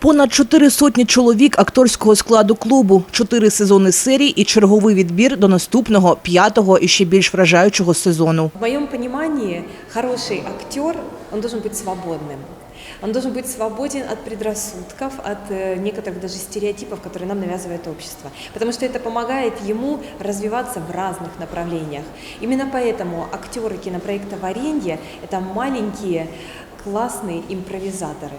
Понад чотири сотні чоловік акторського складу клубу, чотири сезони серій і черговий відбір до наступного п'ятого і ще більш вражаючого сезону. В моем понимании хороший актер, он должен быть свободным. Он должен быть свободен от предрассудков, от э, некоторых даже стереотипов, которые нам навязывает общество. Потому что это помогает ему развиваться в разных направлениях. Именно поэтому актеры кинопроекта «Варенье» – это маленькие классные импровизаторы.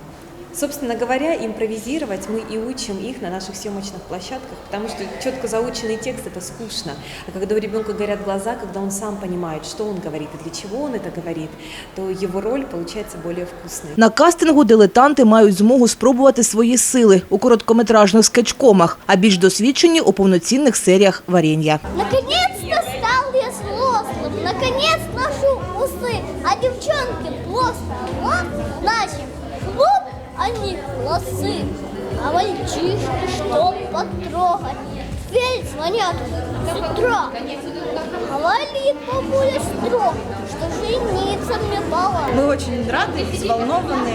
Собственно говоря, импровизировать мы и учим их на наших съемочных площадках, потому что четко заученный текст это скучно. А когда у ребенка горят глаза, когда он сам понимает, что он говорит и для чего он это говорит, то его роль получается более вкусной. На кастингу дилетанти мають змогу спробувати свої сили у короткометражних скетчкомах, а більш досвідчені у повноцінних серіях варення. Наконец-то стал я взрослым, наконец ношу усы, а девчонки просто вот, значит, хлоп, они лосы, а мальчишки что потрогать. Дверь звонят с утра, говорит бабуля строго, что жениться мне пора. Мы очень рады, взволнованы.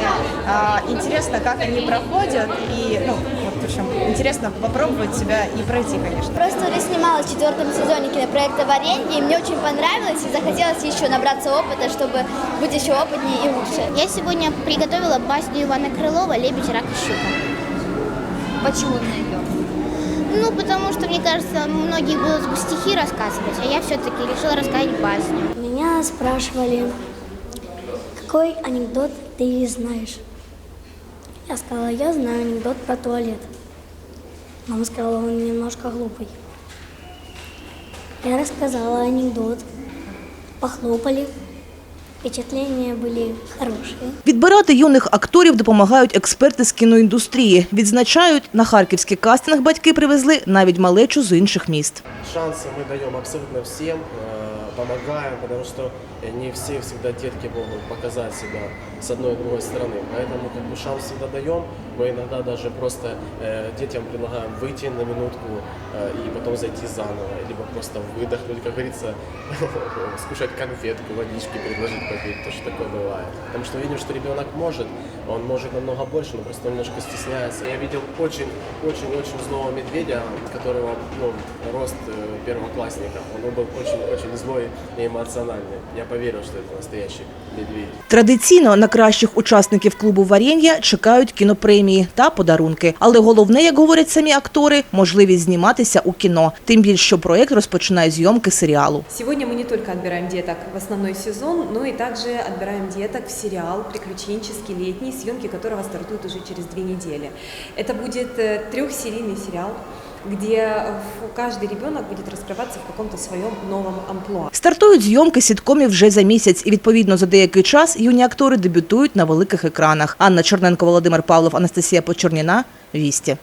А, Интересно, как они проходят. И, ну, вот в общем, интересно попробовать себя и пройти, конечно. Просто уже снималась в четвертом сезоне кинопроекта «Варенье», и мне очень понравилось, и захотелось еще набраться опыта, чтобы быть еще опытнее и лучше. Я сегодня приготовила басню Ивана Крылова «Лебедь, рак и щука». Почему именно ее? Ну, потому что, мне кажется, многие будут стихи рассказывать, а я все-таки решила рассказать басню. Меня спрашивали, какой анекдот ты знаешь? Я сказала, я знаю анекдот про туалет. Мама сказала, он немножко глупый. Я рассказала анекдот. Похлопали. Впечатления были хорошие. Відбирати юних акторів допомагають експерти з кіноіндустрії. Відзначають, на харківський кастинг батьки привезли навіть малечу з інших міст. Шансы мы даем абсолютно всем, э, Помогаем, потому что не все всегда детки могут показать себя с одной и другой стороны. Поэтому как бы шанс всегда даем. Мы иногда даже просто э, детям предлагаем выйти на минутку э, и потом зайти заново, либо просто выдохнуть, как говорится, скушать конфетку, водички предложить попить, то, что такое бывает. Потому что видим, что ребенок может, он может намного больше, но просто немножко стесняется. Я видел очень-очень-очень злого медведя, которого ну, рост э, первоклассника. Он был очень-очень злой и эмоциональный. Я поверил, что это настоящий медведь. Традиційно на кращих учасників клубу варення чекають кінопремії та подарунки. Але головне, як говорять самі актори, можливість зніматися у кіно. Тим більше, що проект розпочинає зйомки серіалу. Сегодня мы не только отбираем деток в основной сезон, но и также отбираем деток в сериал приключенческий летний, съемки которого стартуют уже через две недели. Это будет э, трехсерийный сериал, где э, в- каждый ребенок будет раскрываться в каком-то своем новом амплуа. Стартують зйомки сіткомів вже за місяць, і відповідно за деякий час юні актори дебютують на великих екранах. Анна Чорненко, Володимир Павлов, Анастасія Почорніна. Вісті.